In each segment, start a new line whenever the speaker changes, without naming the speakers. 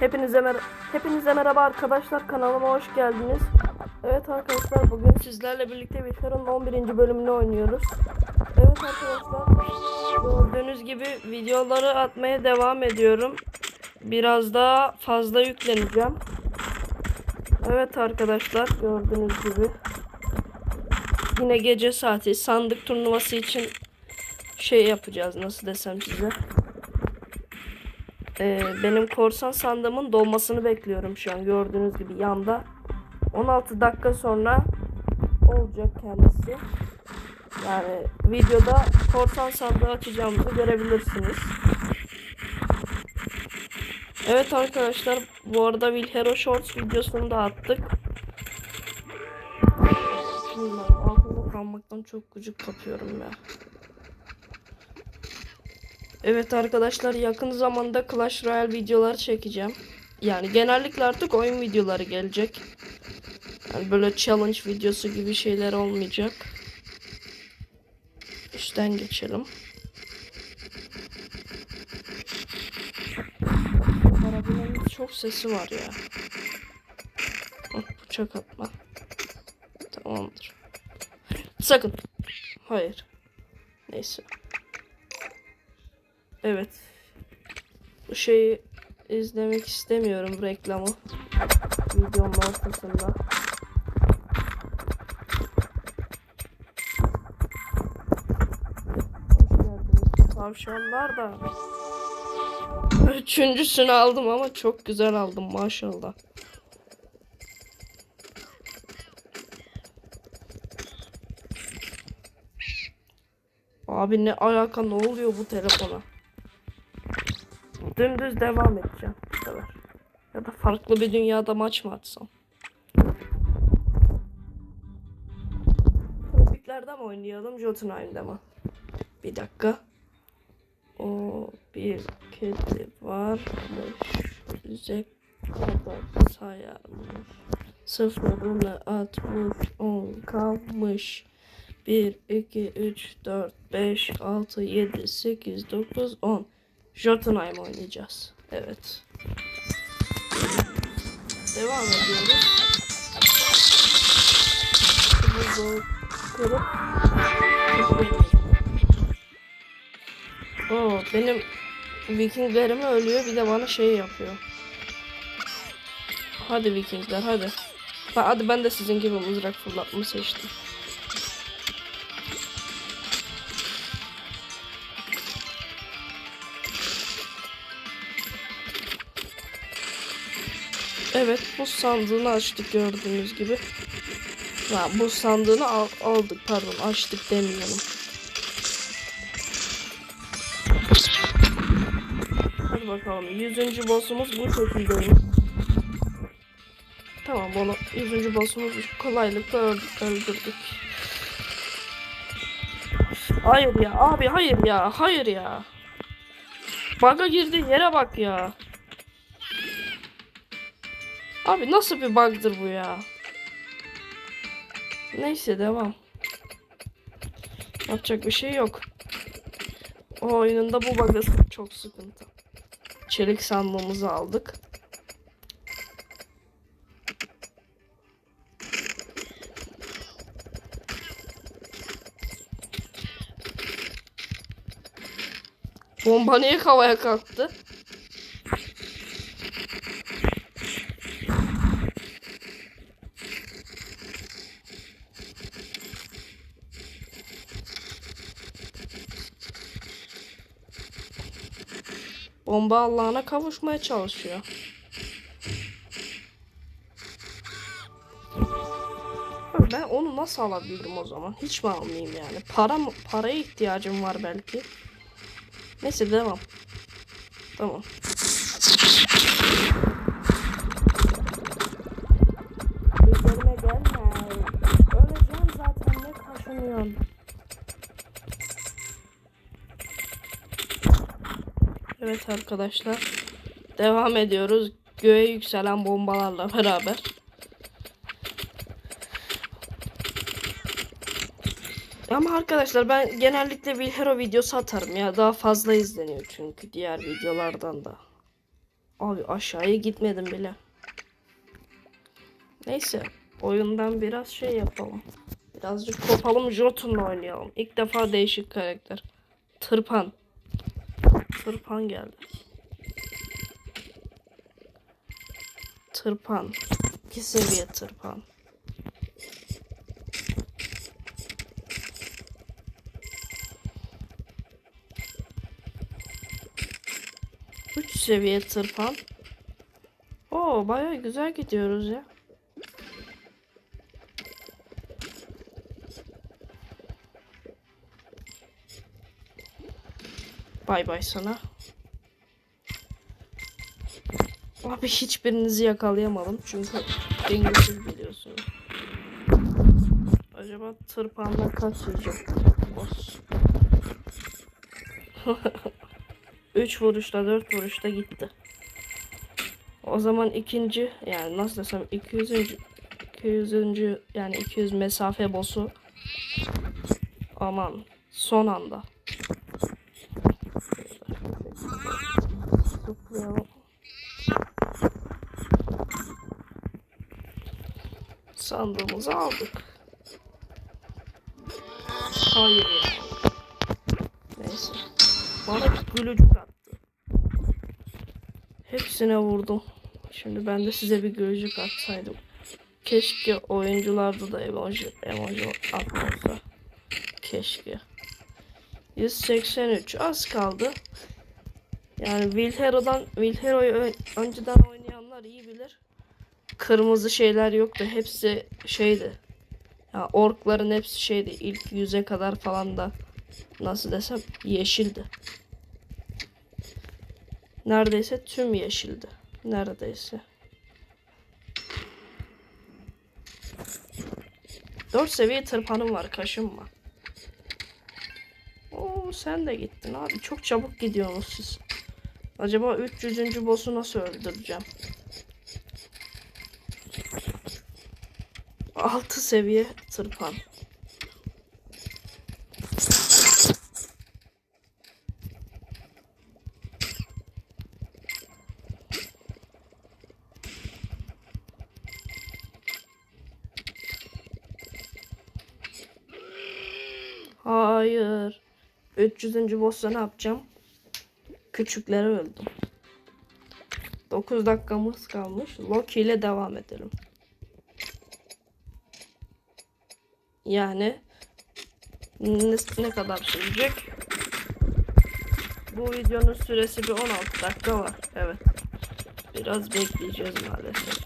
Hepinize mer Hepinize merhaba arkadaşlar kanalıma hoş geldiniz. Evet arkadaşlar bugün sizlerle birlikte Witcher'ın 11. bölümünü oynuyoruz. Evet arkadaşlar gördüğünüz gibi videoları atmaya devam ediyorum. Biraz daha fazla yükleneceğim. Evet arkadaşlar gördüğünüz gibi yine gece saati sandık turnuvası için şey yapacağız nasıl desem size. Ee, benim korsan sandığımın dolmasını bekliyorum şu an gördüğünüz gibi yanda. 16 dakika sonra olacak kendisi. Yani videoda korsan sandığı açacağımızı görebilirsiniz. Evet arkadaşlar bu arada Will Hero Shorts videosunu da attık. Bilmiyorum, altında kalmaktan çok gıcık kapıyorum ya. Evet arkadaşlar yakın zamanda Clash Royale videoları çekeceğim. Yani genellikle artık oyun videoları gelecek. Yani böyle challenge videosu gibi şeyler olmayacak. Üstten geçelim. Arabanın çok sesi var ya. Bıçak atma. Tamamdır. Sakın. Hayır. Neyse. Evet. Bu şeyi izlemek istemiyorum reklamı. Videonun ortasında. Tavşanlar da. Üçüncüsünü aldım ama çok güzel aldım maşallah. Abi ne alaka ne oluyor bu telefona? Dümdüz devam edeceğim bu sefer. Ya da farklı bir dünyada maç mı atsam? Tropiklerde mi oynayalım Jotunheim'de mi? Bir dakika. O bir kedi varmış. Bize kadar sayarmış. Sıfırını atmış on kalmış. 1, 2, 3, 4, 5, 6, 7, 8, 9, 10. Jotunheim oynayacağız. Evet. Devam ediyoruz. Buzu kırıp Oo, benim Vikinglerim ölüyor bir de bana şey yapıyor. Hadi Vikingler hadi. Ha, hadi ben de sizin gibi mızrak fırlatma seçtim. Evet bu sandığını açtık gördüğünüz gibi. Ha, bu sandığını al- aldık pardon açtık demeyelim. Hadi bakalım 100. boss'umuz bu şekildeymiş. Tamam bunu 100. boss'umuz kolaylıkla öldü- öldürdük. Hayır ya abi hayır ya hayır ya. Bug'a girdi yere bak ya. Abi nasıl bir bug'dır bu ya? Neyse devam. Yapacak bir şey yok. O oyununda bu bug'ı çok sıkıntı. Çelik sandığımızı aldık. Bomba niye havaya kalktı? Bomba Allah'ına kavuşmaya çalışıyor. Ben onu nasıl alabilirim o zaman? Hiç mi almayayım yani? Para mı? Paraya ihtiyacım var belki. Neyse devam. Tamam. Evet arkadaşlar. Devam ediyoruz. Göğe yükselen bombalarla beraber. Ama arkadaşlar ben genellikle bir hero videosu atarım ya. Daha fazla izleniyor çünkü diğer videolardan da. Abi aşağıya gitmedim bile. Neyse. Oyundan biraz şey yapalım. Birazcık kopalım Jotun'la oynayalım. İlk defa değişik karakter. Tırpan. Tırpan geldi. Tırpan. İki seviye tırpan. Üç seviye tırpan. Oo baya güzel gidiyoruz ya. Bay bay sana. Abi hiçbirinizi yakalayamadım çünkü dengesiz biliyorsunuz. Acaba tırpanla kaç yiyecek boss? 3 vuruşta 4 vuruşta gitti. O zaman ikinci yani nasıl desem 200. 200. yani 200 mesafe boss'u aman son anda. Sandığımızı aldık. Hayır ya. Neyse. Bana bir gülücük attı. Hepsine vurdum. Şimdi ben de size bir gülücük atsaydım. Keşke oyuncularda da emoji, emoji atmasa. Keşke. 183 az kaldı. Yani Wilhero'dan Wilhero'yu önceden oynayanlar iyi bilir. Kırmızı şeyler yoktu. Hepsi şeydi. Ya orkların hepsi şeydi. İlk yüze kadar falan da nasıl desem yeşildi. Neredeyse tüm yeşildi. Neredeyse. 4 seviye tırpanım var kaşınma. Oo sen de gittin abi. Çok çabuk gidiyorsunuz siz. Acaba 300. boss'u nasıl öldüreceğim? 6 seviye tırpan. Hayır. 300. boss'ta ne yapacağım? Küçükleri öldüm. 9 dakikamız kalmış. Loki ile devam edelim. Yani ne, ne kadar sürecek? Bu videonun süresi bir 16 dakika var. Evet. Biraz bekleyeceğiz maalesef.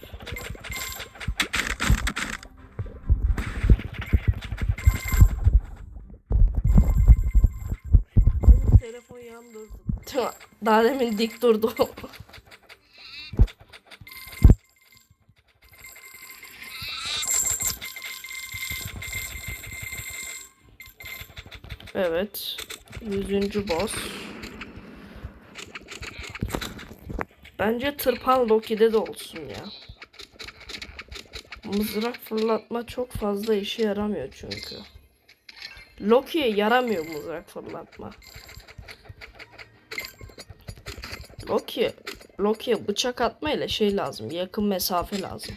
Telefon yan durdu. Daha demin dik durdu. Evet. Yüzüncü boss. Bence tırpan Loki'de de olsun ya. Mızrak fırlatma çok fazla işe yaramıyor çünkü. Loki'ye yaramıyor mızrak fırlatma. Loki, Loki'ye bıçak atma ile şey lazım. Yakın mesafe lazım.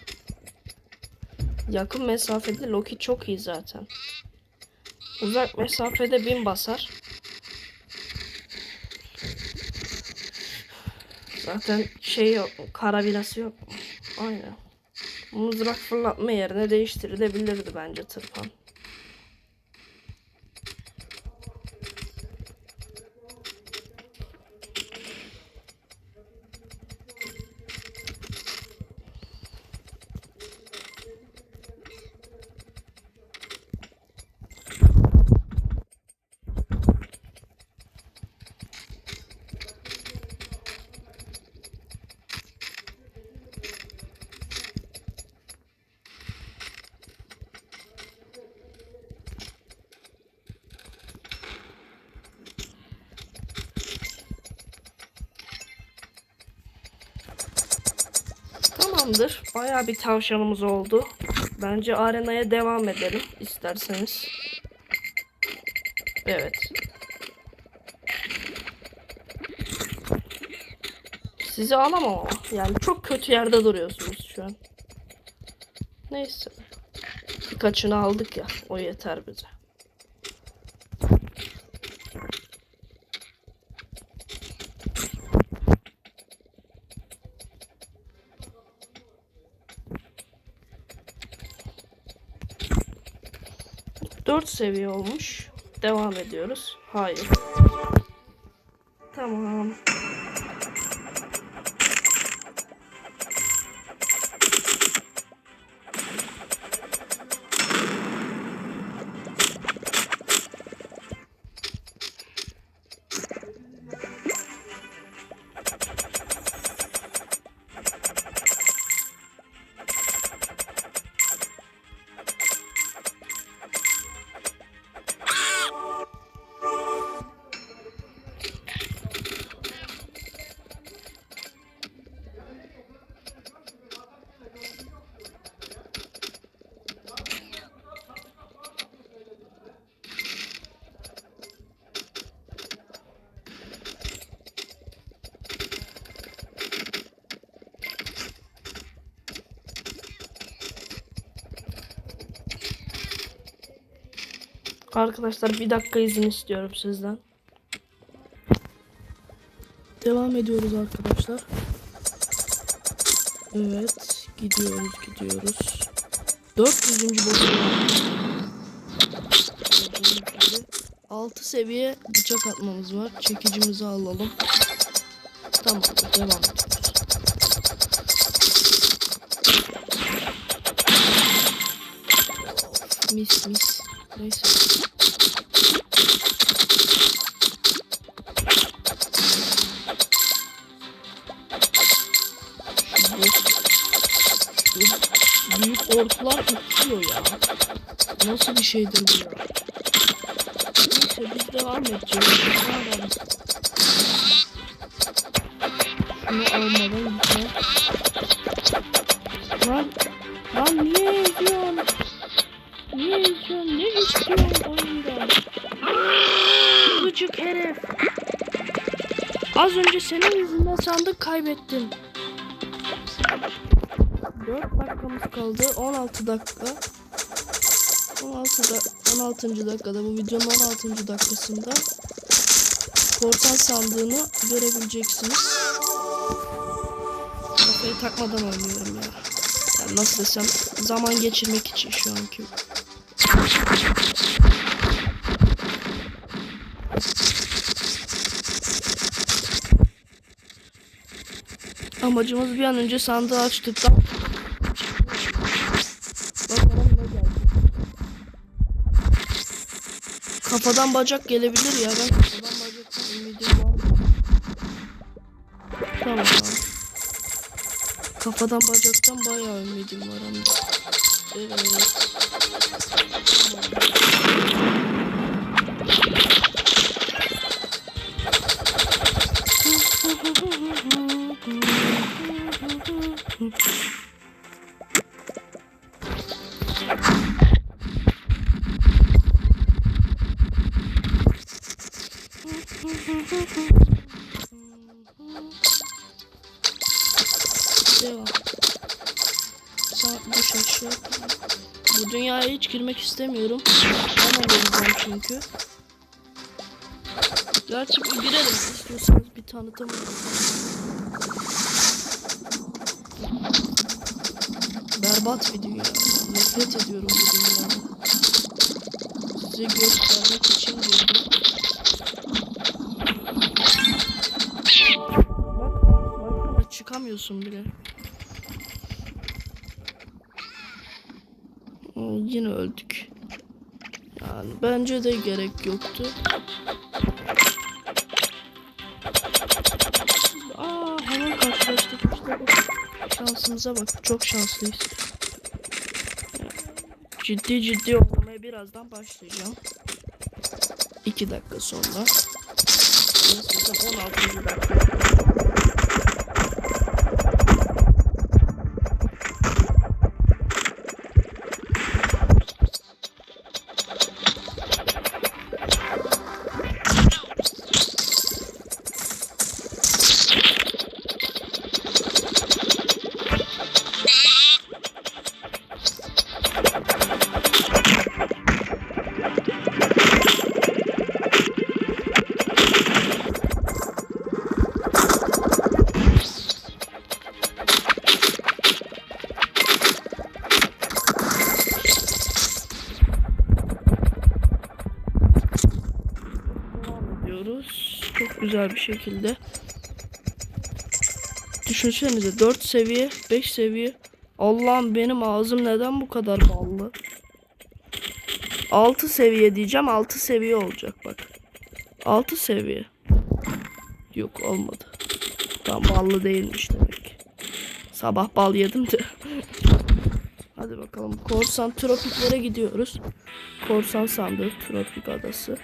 Yakın mesafede Loki çok iyi zaten. Uzak mesafede bin basar. Zaten şey yok? Karabinası yok? Aynen. Mızrak fırlatma yerine değiştirilebilirdi bence tırpan. Tamamdır. Bayağı bir tavşanımız oldu. Bence arenaya devam edelim isterseniz. Evet. Sizi alamam ama. Yani çok kötü yerde duruyorsunuz şu an. Neyse. Birkaçını aldık ya. O yeter bize. Seviye olmuş. Devam ediyoruz. Hayır. Tamam. Arkadaşlar bir dakika izin istiyorum sizden. Devam ediyoruz arkadaşlar. Evet. Gidiyoruz gidiyoruz. 400. boşluğa. 6 seviye bıçak atmamız var. Çekicimizi alalım. Tamam devam ediyoruz. Mis mis. Büyük orklar uçuyor ya. Nasıl bir şeydir bu ya? Neyse biz devam edeceğiz. Şunu almadan gitme. Lan, lan niye ediyorsun? Niye ediyorsun? Ne istiyorsun oyundan? Gıcık herif. Az önce senin yüzünden sandık kaybettim. 4 dakikamız kaldı. 16 dakika. 16 da 16. dakikada bu videonun 16. dakikasında portal sandığını görebileceksiniz. Kafayı takmadan oynuyorum ya. Yani nasıl desem zaman geçirmek için şu anki. Amacımız bir an önce sandığı açtıktan Kafadan bacak gelebilir ya. Ben kafadan bacaktan ümidim var. Tamam. Kafadan bacaktan bayağı ümidim var ama. Evet. Devam. Sağ düş aşağı. Bu dünyaya hiç girmek istemiyorum. Hemen geleceğim çünkü. Gerçi girelim istiyorsanız bir tanıtım. Berbat bir dünya. Nefret ediyorum bu dünyadan. Size göstermek için girdim. Çıkamıyorsun bile. Aa, Yine öldük. Yani bence de gerek yoktu. Aa hemen karşılaştık işte. Şansımıza bak. Çok şanslıyız. Ciddi ciddi oynamaya birazdan başlayacağım. 2 dakika sonra. Nasılsam 16. dakika. Güzel bir şekilde. Düşünsenize 4 seviye, 5 seviye. Allah'ım benim ağzım neden bu kadar ballı? 6 seviye diyeceğim. 6 seviye olacak bak. 6 seviye. Yok olmadı. Tam ballı değilmiş demek. Sabah bal yedim de. Hadi bakalım. Korsan tropiklere gidiyoruz. Korsan sandığı tropik adası.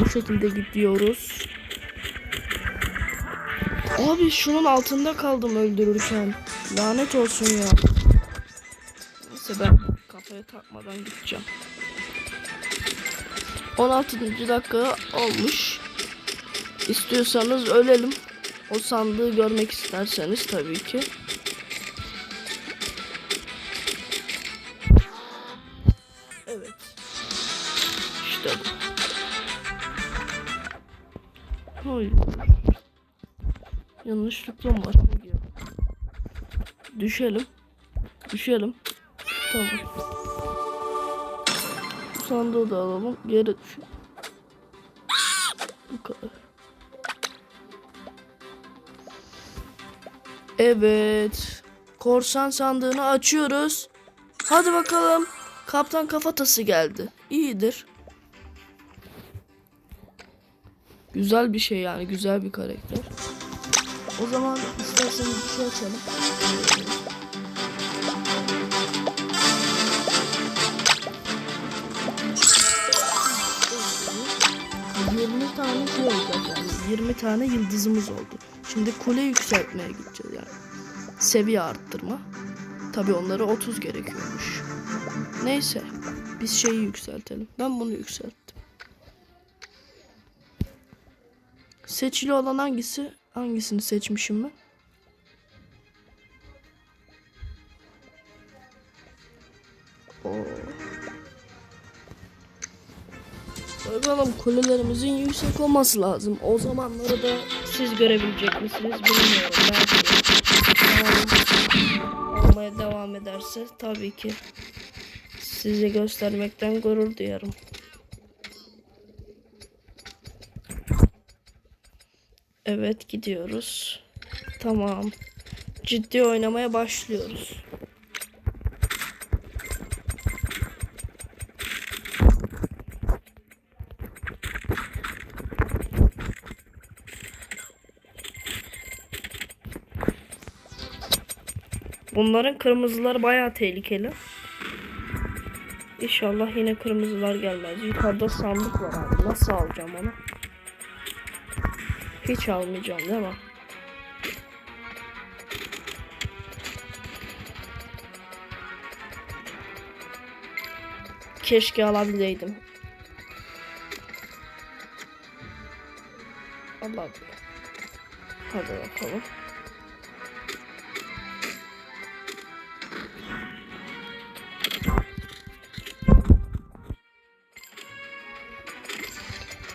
Bu şekilde gidiyoruz. Abi şunun altında kaldım öldürürken. Lanet olsun ya. Neyse ben kafaya takmadan gideceğim. 16. dakika olmuş. İstiyorsanız ölelim. O sandığı görmek isterseniz tabii ki. Yanlışlıkla mı açılıyor? Düşelim. Düşelim. Tamam. Sandığı da alalım. Geri düş. Bu kadar. Evet. Korsan sandığını açıyoruz. Hadi bakalım. Kaptan kafatası geldi. İyidir. Güzel bir şey yani. Güzel bir karakter. O zaman isterseniz bir şey açalım. 20 tane şey olacak yani. 20 tane yıldızımız oldu. Şimdi kule yükseltmeye gideceğiz yani. Seviye arttırma. Tabi onlara 30 gerekiyormuş. Neyse. Biz şeyi yükseltelim. Ben bunu yükselttim. Seçili olan hangisi? Hangisini seçmişim ben? Oo. Bakalım kulelerimizin yüksek olması lazım. O zamanları da siz görebilecek misiniz bilmiyorum. Belki olmaya devam ederse tabii ki size göstermekten gurur duyarım. Evet gidiyoruz. Tamam. Ciddi oynamaya başlıyoruz. Bunların kırmızıları bayağı tehlikeli. İnşallah yine kırmızılar gelmez. Yukarıda sandık var abi. Nasıl alacağım onu? Hiç almayacağım değil mi? Keşke alabileydim. Allah Hadi bakalım.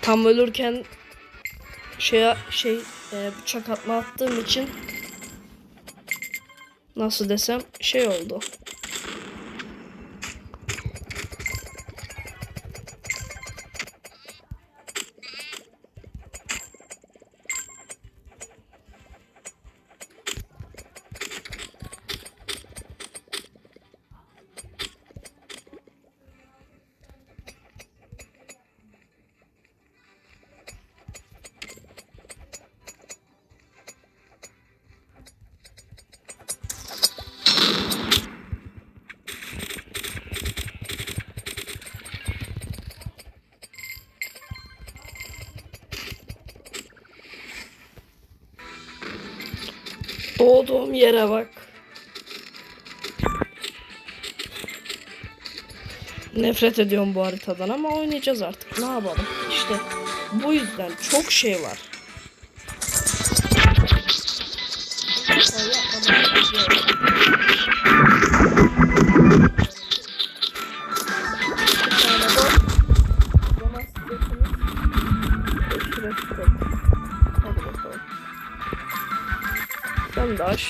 Tam ölürken şey şey e, bıçak atma attığım için nasıl desem şey oldu. Doğduğum yere bak. Nefret ediyorum bu haritadan ama oynayacağız artık. Ne yapalım? İşte bu yüzden çok şey var.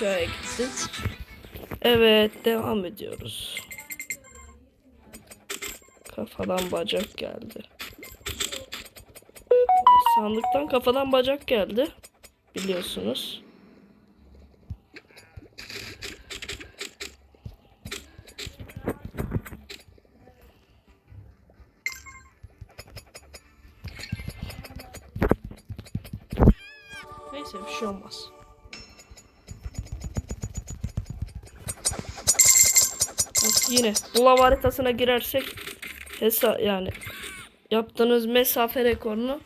Aşağıya gitsin. Evet devam ediyoruz. Kafadan bacak geldi. Sandıktan kafadan bacak geldi. Biliyorsunuz. Yine bulav haritasına girersek hesa yani yaptığınız mesafe rekorunu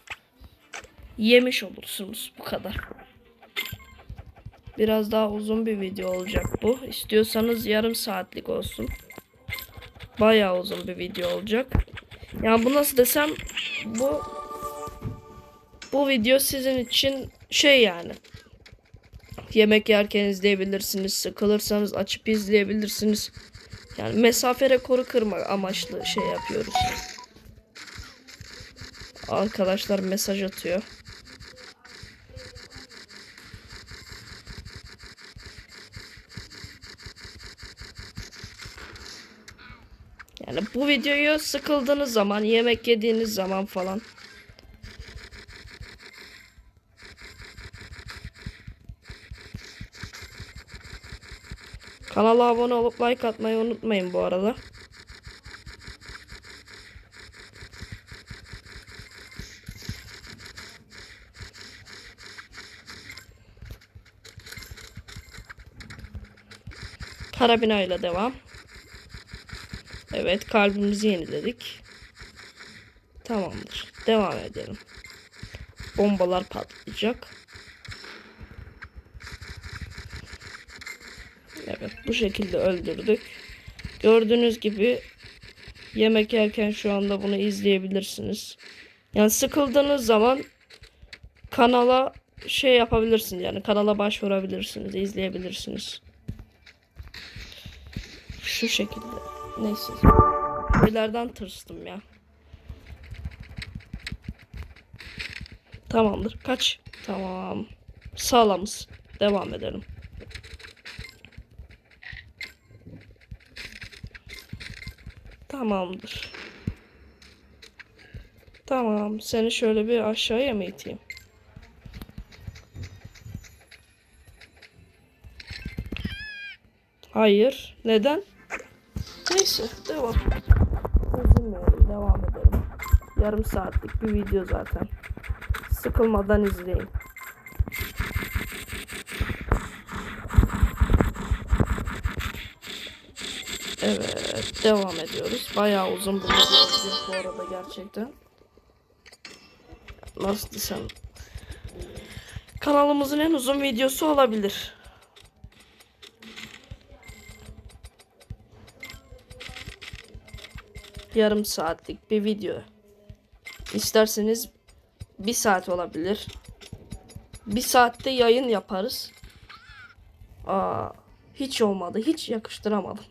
yemiş olursunuz bu kadar. Biraz daha uzun bir video olacak bu. İstiyorsanız yarım saatlik olsun. Bayağı uzun bir video olacak. Yani bu nasıl desem bu bu video sizin için şey yani. Yemek yerken izleyebilirsiniz. Sıkılırsanız açıp izleyebilirsiniz. Yani mesafe rekoru kırma amaçlı şey yapıyoruz. Arkadaşlar mesaj atıyor. Yani bu videoyu sıkıldığınız zaman, yemek yediğiniz zaman falan Kanala abone olup like atmayı unutmayın bu arada. Karabina ile devam. Evet kalbimizi yeniledik. Tamamdır. Devam edelim. Bombalar patlayacak. Evet bu şekilde öldürdük. Gördüğünüz gibi yemek yerken şu anda bunu izleyebilirsiniz. Yani sıkıldığınız zaman kanala şey yapabilirsiniz yani kanala başvurabilirsiniz, izleyebilirsiniz. Şu şekilde. Neyse. Şeylerden tırstım ya. Tamamdır. Kaç. Tamam. Sağlamız. Devam edelim. Tamamdır. Tamam. Seni şöyle bir aşağıya mı iteyim? Hayır. Neden? Neyse. Devam. Üzülmeyelim. Devam edelim. Yarım saatlik bir video zaten. Sıkılmadan izleyin. Evet, devam ediyoruz. Bayağı uzun bir video bu arada gerçekten. Nasıl desem. Kanalımızın en uzun videosu olabilir. Yarım saatlik bir video. İsterseniz bir saat olabilir. Bir saatte yayın yaparız. Aa, hiç olmadı. Hiç yakıştıramadım.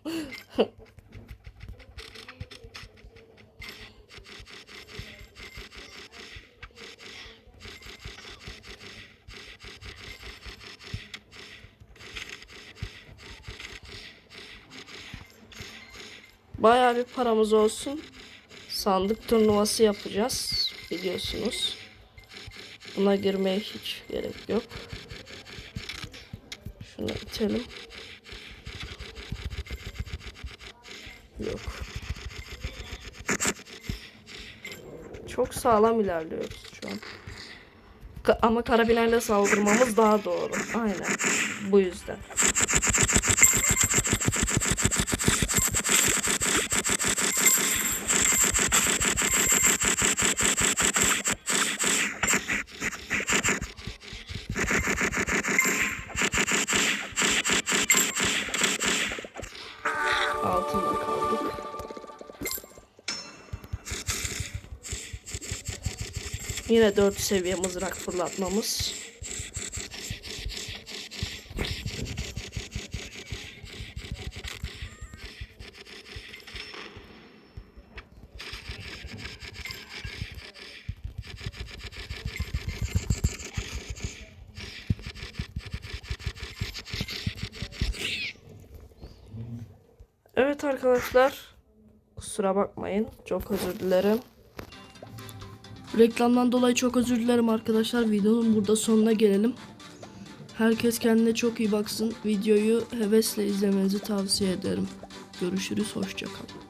Bayağı bir paramız olsun. Sandık turnuvası yapacağız. Biliyorsunuz. Buna girmeye hiç gerek yok. Şunu itelim. Yok. Çok sağlam ilerliyoruz şu an. Ka- ama karabinerle saldırmamız daha doğru. Aynen. Bu yüzden. Altında kaldık. Yine 4 seviye mızrak fırlatmamız. Evet arkadaşlar. kusura bakmayın. Çok özür dilerim. Reklamdan dolayı çok özür dilerim arkadaşlar. Videonun burada sonuna gelelim. Herkes kendine çok iyi baksın. Videoyu hevesle izlemenizi tavsiye ederim. Görüşürüz. Hoşçakalın.